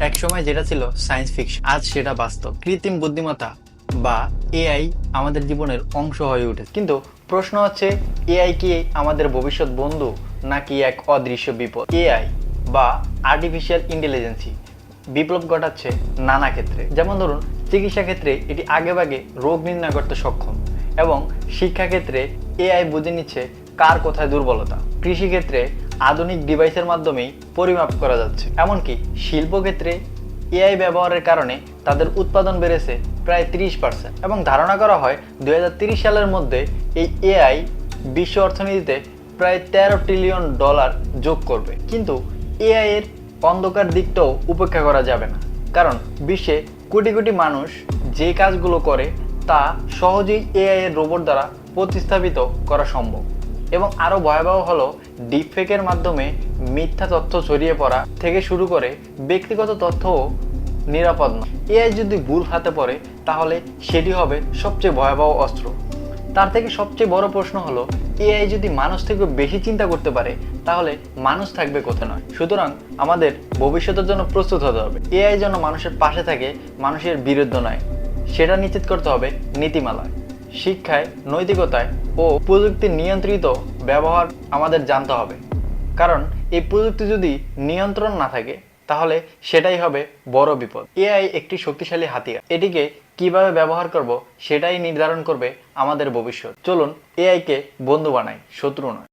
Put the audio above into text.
একসময় যেটা ছিল সায়েন্স ফিকশন আজ সেটা বাস্তব। কৃত্রিম বুদ্ধিমত্তা বা এআই আমাদের জীবনের অংশ হয়ে উঠেছে। কিন্তু প্রশ্ন হচ্ছে এআই কি আমাদের ভবিষ্যৎ বন্ধু নাকি এক অদৃশ্য বিপদ? এআই বা আর্টিফিশিয়াল ইন্টেলিজেন্সি বিপ্লব ঘটাচ্ছে নানা ক্ষেত্রে। যেমন ধরুন, চিকিৎসা ক্ষেত্রে এটি আগেভাগে রোগ নির্ণয় করতে সক্ষম এবং শিক্ষাক্ষেত্রে এআই বুঝে নিচ্ছে কার কোথায় দুর্বলতা। কৃষিক্ষেত্রে আধুনিক ডিভাইসের মাধ্যমেই পরিমাপ করা যাচ্ছে। এমনকি শিল্পক্ষেত্রে এআই ব্যবহারের কারণে তাদের উৎপাদন বেড়েছে প্রায় তিরিশ পার্সেন্ট এবং ধারণা করা হয় দুই সালের মধ্যে এই এআই বিশ্ব অর্থনীতিতে প্রায় তেরো ট্রিলিয়ন ডলার যোগ করবে। কিন্তু এআই এর অন্ধকার দিকটাও উপেক্ষা করা যাবে না। কারণ বিশ্বে কোটি কোটি মানুষ যে কাজগুলো করে তা সহজেই এআই এর রোবট দ্বারা প্রতিস্থাপিত করা সম্ভব। এবং আরও ভয়াবহ হলো ডিপফেকের মাধ্যমে মিথ্যা তথ্য ছড়িয়ে পড়া থেকে শুরু করে ব্যক্তিগত তথ্যও নিরাপদ নয়। এআই যদি ভুল হাতে পড়ে, তাহলে সেটি হবে সবচেয়ে ভয়াবহ অস্ত্র। তার থেকে সবচেয়ে বড় প্রশ্ন হলো, এআই যদি মানুষ থেকে বেশি চিন্তা করতে পারে, তাহলে মানুষ থাকবে কোথায় নয়? সুতরাং আমাদের ভবিষ্যতের জন্য প্রস্তুত হতে হবে। এআই যেন মানুষের পাশে থাকে, মানুষের বিরুদ্ধে নয়। সেটা নিশ্চিত করতে হবে নীতিমালায়। শিক্ষায়, নৈতিকতায় ও প্রযুক্তি নিয়ন্ত্রিত ব্যবহার আমাদের জানতে হবে। কারণ এই প্রযুক্তি যদি নিয়ন্ত্রণ না থাকে, তাহলে সেটাই হবে বড় বিপদ। এআই একটি শক্তিশালী হাতিয়ার। এটিকে কীভাবে ব্যবহার করব, সেটাই নির্ধারণ করবে আমাদের ভবিষ্যৎ। চলুন এআইকে বন্ধু বানাই, শত্রু নয়।